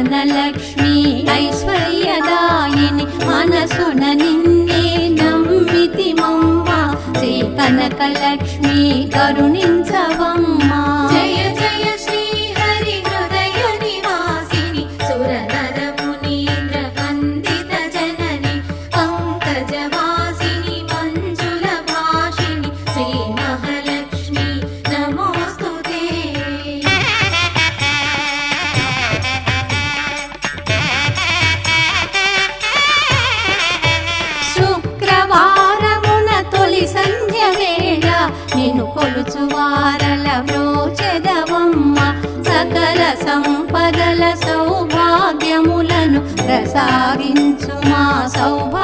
ಧನಲಕ್ಷ್ಮಿ ಐಶ್ವರ್ಯದಾಯಿನಿ ಮನಸುನ ನಿನ್ನೆ ನಂಬಿತಿ ಮಮ್ಮ ಶ್ರೀ ಕನಕಲಕ್ಷ್ಮಿ ಕರುಣಿಂಚ నిన్ను బ్రోచెదవమ్మ సకల సంపదల సౌభాగ్యములను ప్రసాదించు మా సౌభ